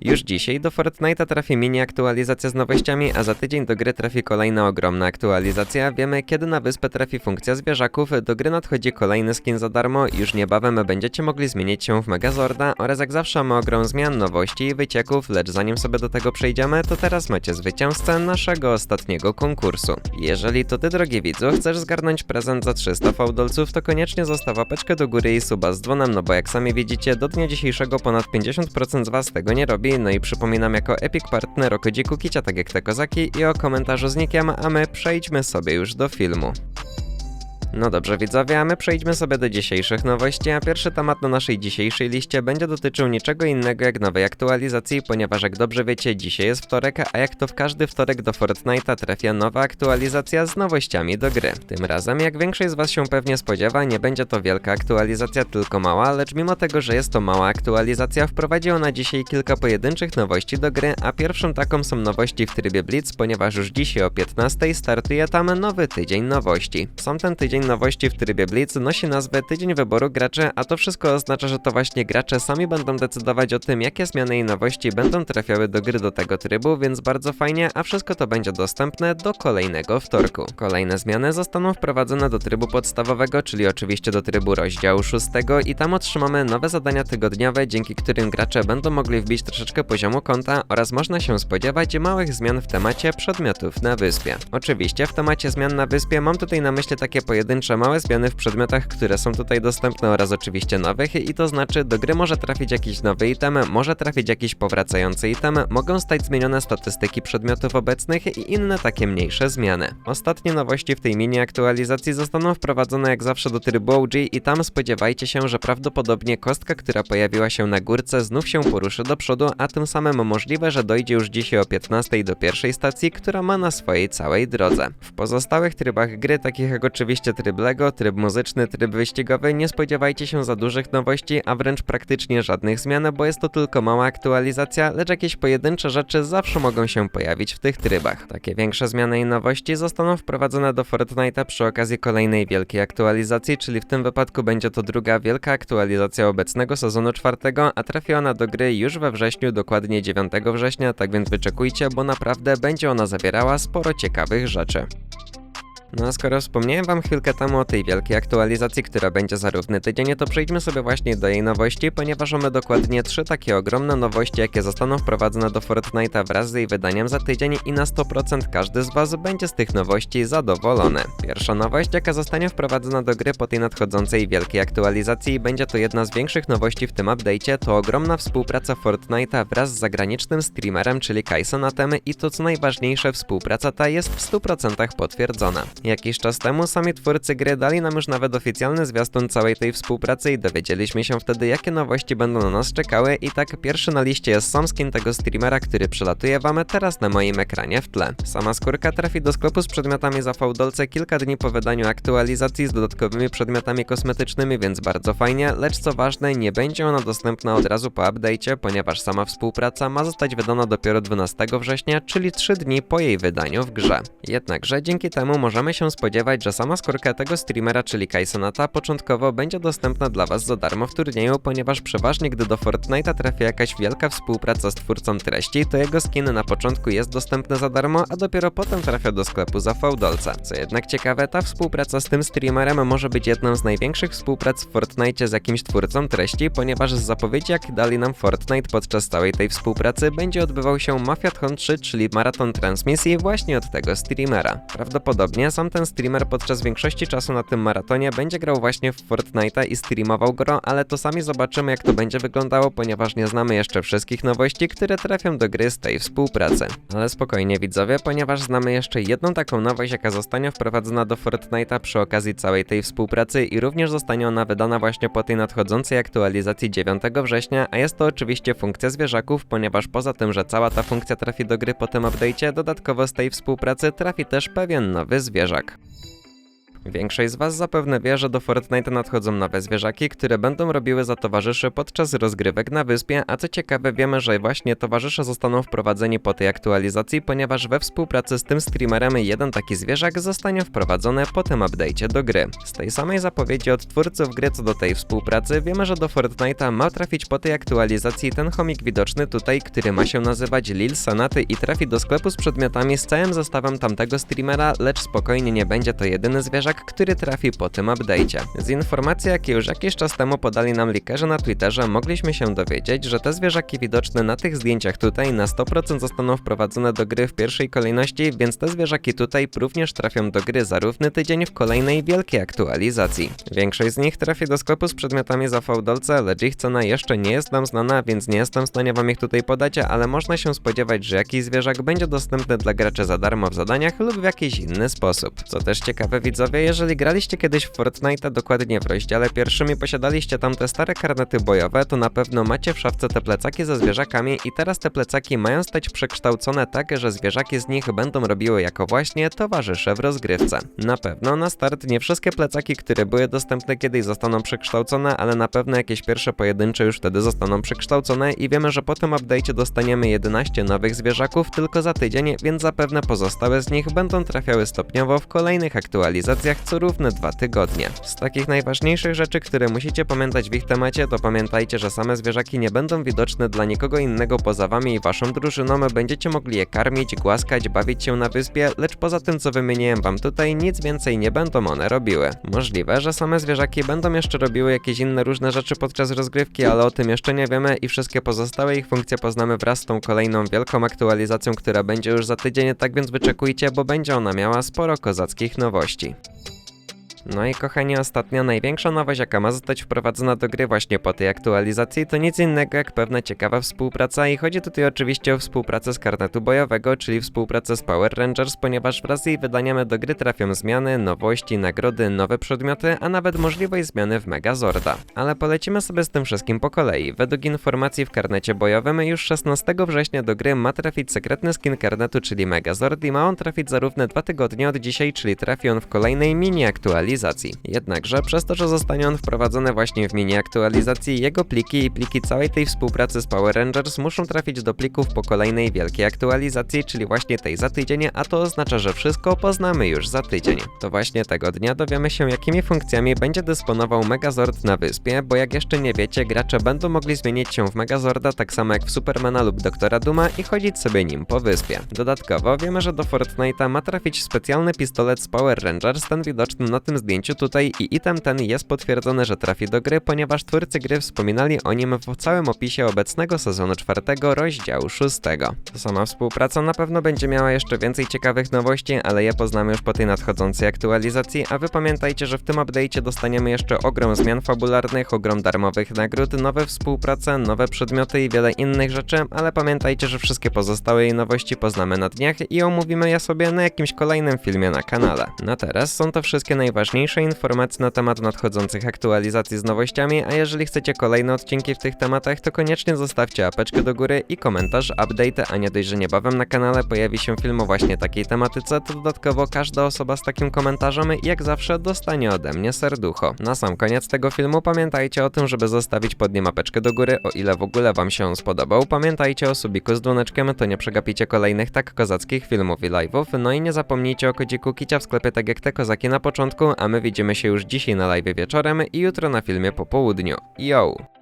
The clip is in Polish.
Już dzisiaj do Fortnite'a trafi mini aktualizacja z nowościami, a za tydzień do gry trafi kolejna ogromna aktualizacja. Wiemy, kiedy na wyspę trafi funkcja zwierzaków, do gry nadchodzi kolejny skin za darmo, już niebawem będziecie mogli zmienić się w Megazorda oraz jak zawsze mamy ogrom zmian, nowości i wycieków, lecz zanim sobie do tego przejdziemy, to teraz macie zwycięzcę naszego ostatniego konkursu. Jeżeli to ty, drogi widzu, chcesz zgarnąć prezent za 300 fałdolców, to koniecznie zostaw łapeczkę do góry i suba z dzwonem, no bo jak sami widzicie, do dnia dzisiejszego ponad 50% z was tego nie robi, no i przypominam jako Epic Partner o kodziku Kicia, tak jak te kozaki i o komentarzu z nikiem, a my przejdźmy sobie już do filmu. No dobrze widzowie, a my przejdźmy sobie do dzisiejszych nowości, a pierwszy temat na naszej dzisiejszej liście będzie dotyczył niczego innego jak nowej aktualizacji, ponieważ jak dobrze wiecie, dzisiaj jest wtorek, a jak to w każdy wtorek do Fortnite'a trafia nowa aktualizacja z nowościami do gry. Tym razem, jak większość z was się pewnie spodziewa, nie będzie to wielka aktualizacja, tylko mała, lecz mimo tego, że jest to mała aktualizacja, wprowadzi ona dzisiaj kilka pojedynczych nowości do gry, a pierwszą taką są nowości w trybie Blitz, ponieważ już dzisiaj o 15 startuje tam nowy tydzień nowości. Sam ten tydzień nowości w trybie Blitz nosi nazwę Tydzień Wyboru Graczy, a to wszystko oznacza, że to właśnie gracze sami będą decydować o tym, jakie zmiany i nowości będą trafiały do gry do tego trybu, więc bardzo fajnie, a wszystko to będzie dostępne do kolejnego wtorku. Kolejne zmiany zostaną wprowadzone do trybu podstawowego, czyli oczywiście do trybu rozdziału 6 i tam otrzymamy nowe zadania tygodniowe, dzięki którym gracze będą mogli wbić troszeczkę poziomu konta oraz można się spodziewać małych zmian w temacie przedmiotów na wyspie. Oczywiście w temacie zmian na wyspie mam tutaj na myśli takie pojedyncze małe zmiany w przedmiotach, które są tutaj dostępne oraz oczywiście nowych i to znaczy do gry może trafić jakiś nowy item, może trafić jakiś powracający item, mogą stać zmienione statystyki przedmiotów obecnych i inne takie mniejsze zmiany. Ostatnie nowości w tej mini aktualizacji zostaną wprowadzone jak zawsze do trybu OG i tam spodziewajcie się, że prawdopodobnie kostka, która pojawiła się na górce znów się poruszy do przodu, a tym samym możliwe, że dojdzie już dzisiaj o 15 do pierwszej stacji, która ma na swojej całej drodze. W pozostałych trybach gry, takich jak oczywiście tryb LEGO, tryb muzyczny, tryb wyścigowy, nie spodziewajcie się za dużych nowości, a wręcz praktycznie żadnych zmian, bo jest to tylko mała aktualizacja, lecz jakieś pojedyncze rzeczy zawsze mogą się pojawić w tych trybach. Takie większe zmiany i nowości zostaną wprowadzone do Fortnite'a przy okazji kolejnej wielkiej aktualizacji, czyli w tym wypadku będzie to druga wielka aktualizacja obecnego sezonu czwartego, a trafi ona do gry już we wrześniu, dokładnie 9 września, tak więc wyczekujcie, bo naprawdę będzie ona zawierała sporo ciekawych rzeczy. No a skoro wspomniałem wam chwilkę temu o tej wielkiej aktualizacji, która będzie za równy tydzień, to przejdźmy sobie właśnie do jej nowości, ponieważ mamy dokładnie trzy takie ogromne nowości, jakie zostaną wprowadzone do Fortnite'a wraz z jej wydaniem za tydzień i na 100% każdy z was będzie z tych nowości zadowolony. Pierwsza nowość, jaka zostanie wprowadzona do gry po tej nadchodzącej wielkiej aktualizacji i będzie to jedna z większych nowości w tym update'cie, to ogromna współpraca Fortnite'a wraz z zagranicznym streamerem, czyli Kaisonatem i to co najważniejsze, współpraca ta jest w 100% potwierdzona. Jakiś czas temu sami twórcy gry dali nam już nawet oficjalny zwiastun całej tej współpracy i dowiedzieliśmy się wtedy, jakie nowości będą na nas czekały i tak pierwszy na liście jest sam skin tego streamera, który przelatuje wam teraz na moim ekranie w tle. Sama skórka trafi do sklepu z przedmiotami za fałdolce kilka dni po wydaniu aktualizacji z dodatkowymi przedmiotami kosmetycznymi, więc bardzo fajnie, lecz co ważne, nie będzie ona dostępna od razu po update'cie, ponieważ sama współpraca ma zostać wydana dopiero 12 września, czyli 3 dni po jej wydaniu w grze. Jednakże dzięki temu możemy się spodziewać, że sama skórka tego streamera, czyli Kaisonata, początkowo będzie dostępna dla Was za darmo w turnieju, ponieważ przeważnie gdy do Fortnite'a trafia jakaś wielka współpraca z twórcą treści, to jego skin na początku jest dostępny za darmo, a dopiero potem trafia do sklepu za fałdolca. Co jednak ciekawe, ta współpraca z tym streamerem może być jedną z największych współprac w Fortnite z jakimś twórcą treści, ponieważ z zapowiedzi jak dali nam Fortnite podczas całej tej współpracy będzie odbywał się Mafiathon 3, czyli maraton transmisji właśnie od tego streamera. Prawdopodobnie sam ten streamer podczas większości czasu na tym maratonie będzie grał właśnie w Fortnite'a i streamował go, ale to sami zobaczymy jak to będzie wyglądało, ponieważ nie znamy jeszcze wszystkich nowości, które trafią do gry z tej współpracy. Ale spokojnie widzowie, ponieważ znamy jeszcze jedną taką nowość, jaka zostanie wprowadzona do Fortnite'a przy okazji całej tej współpracy i również zostanie ona wydana właśnie po tej nadchodzącej aktualizacji 9 września, a jest to oczywiście funkcja zwierzaków, ponieważ poza tym, że cała ta funkcja trafi do gry po tym update'cie, dodatkowo z tej współpracy trafi też pewien nowy zwierzak. Zwierzak. Większość z Was zapewne wie, że do Fortnite nadchodzą nowe zwierzaki, które będą robiły za towarzyszy podczas rozgrywek na wyspie, a co ciekawe wiemy, że właśnie towarzysze zostaną wprowadzeni po tej aktualizacji, ponieważ we współpracy z tym streamerem jeden taki zwierzak zostanie wprowadzony po tym update'cie do gry. Z tej samej zapowiedzi od twórców gry co do tej współpracy wiemy, że do Fortnite'a ma trafić po tej aktualizacji ten chomik widoczny tutaj, który ma się nazywać Lil Sanaty i trafi do sklepu z przedmiotami z całym zestawem tamtego streamera, lecz spokojnie nie będzie to jedyny zwierzak, który trafi po tym update'cie. Z informacji, jakie już jakiś czas temu podali nam likerzy na Twitterze, mogliśmy się dowiedzieć, że te zwierzaki widoczne na tych zdjęciach tutaj na 100% zostaną wprowadzone do gry w pierwszej kolejności, więc te zwierzaki tutaj również trafią do gry za równy tydzień w kolejnej wielkiej aktualizacji. Większość z nich trafi do sklepu z przedmiotami za fałdolce, lecz ich cena jeszcze nie jest nam znana, więc nie jestem w stanie wam ich tutaj podać, ale można się spodziewać, że jakiś zwierzak będzie dostępny dla graczy za darmo w zadaniach lub w jakiś inny sposób. Co też ciekawe widzowie, jeżeli graliście kiedyś w Fortnite'a dokładnie w rozdziale pierwszym i posiadaliście tam te stare karnety bojowe, to na pewno macie w szafce te plecaki ze zwierzakami i teraz te plecaki mają stać przekształcone tak, że zwierzaki z nich będą robiły jako właśnie towarzysze w rozgrywce. Na pewno na start nie wszystkie plecaki, które były dostępne kiedyś zostaną przekształcone, ale na pewno jakieś pierwsze pojedyncze już wtedy zostaną przekształcone i wiemy, że po tym update'cie dostaniemy 11 nowych zwierzaków tylko za tydzień, więc zapewne pozostałe z nich będą trafiały stopniowo w kolejnych aktualizacjach co równe dwa tygodnie. Z takich najważniejszych rzeczy, które musicie pamiętać w ich temacie, to pamiętajcie, że same zwierzaki nie będą widoczne dla nikogo innego poza wami i waszą drużyną, będziecie mogli je karmić, głaskać, bawić się na wyspie, lecz poza tym co wymieniłem wam tutaj, nic więcej nie będą one robiły. Możliwe, że same zwierzaki będą jeszcze robiły jakieś inne różne rzeczy podczas rozgrywki, ale o tym jeszcze nie wiemy i wszystkie pozostałe ich funkcje poznamy wraz z tą kolejną wielką aktualizacją, która będzie już za tydzień, tak więc wyczekujcie, bo będzie ona miała sporo kozackich nowości. No i kochani, ostatnia największa nowość, jaka ma zostać wprowadzona do gry właśnie po tej aktualizacji, to nic innego jak pewna ciekawa współpraca i chodzi tutaj oczywiście o współpracę z karnetu bojowego, czyli współpracę z Power Rangers, ponieważ wraz z jej wydaniem do gry trafią zmiany, nowości, nagrody, nowe przedmioty, a nawet możliwość zmiany w Megazorda. Ale polecimy sobie z tym wszystkim po kolei. Według informacji w karnecie bojowym już 16 września do gry ma trafić sekretny skin karnetu, czyli Megazord i ma on trafić za równe dwa tygodnie od dzisiaj, czyli trafi on w kolejnej mini aktualizacji. Jednakże przez to, że zostanie on wprowadzony właśnie w mini aktualizacji, jego pliki i pliki całej tej współpracy z Power Rangers muszą trafić do plików po kolejnej wielkiej aktualizacji, czyli właśnie tej za tydzień, a to oznacza, że wszystko poznamy już za tydzień. To właśnie tego dnia dowiemy się, jakimi funkcjami będzie dysponował Megazord na wyspie, bo jak jeszcze nie wiecie, gracze będą mogli zmienić się w Megazorda tak samo jak w Supermana lub Doktora Duma i chodzić sobie nim po wyspie. Dodatkowo wiemy, że do Fortnite'a ma trafić specjalny pistolet z Power Rangers, ten widoczny na tym zdjęciu tutaj i item ten jest potwierdzony, że trafi do gry, ponieważ twórcy gry wspominali o nim w całym opisie obecnego sezonu czwartego rozdziału szóstego. Sama współpraca na pewno będzie miała jeszcze więcej ciekawych nowości, ale je poznamy już po tej nadchodzącej aktualizacji, a wy pamiętajcie, że w tym update'cie dostaniemy jeszcze ogrom zmian fabularnych, ogrom darmowych nagród, nowe współprace, nowe przedmioty i wiele innych rzeczy, ale pamiętajcie, że wszystkie pozostałe jej nowości poznamy na dniach i omówimy je sobie na jakimś kolejnym filmie na kanale. Na teraz są to wszystkie najważniejsze informacje na temat nadchodzących aktualizacji z nowościami, a jeżeli chcecie kolejne odcinki w tych tematach, to koniecznie zostawcie apeczkę do góry i komentarz, update, a nie dość, że niebawem na kanale pojawi się film o właśnie takiej tematyce, to dodatkowo każda osoba z takim komentarzem jak zawsze dostanie ode mnie serducho. Na sam koniec tego filmu pamiętajcie o tym, żeby zostawić pod nim apeczkę do góry, o ile w ogóle wam się on spodobał. Pamiętajcie o subiku z dzwoneczkiem, to nie przegapicie kolejnych tak kozackich filmów i live'ów, no i nie zapomnijcie o kodziku Kicia w sklepie tak jak te kozaki na początku, a my widzimy się już dzisiaj na live wieczorem i jutro na filmie po południu. Yo!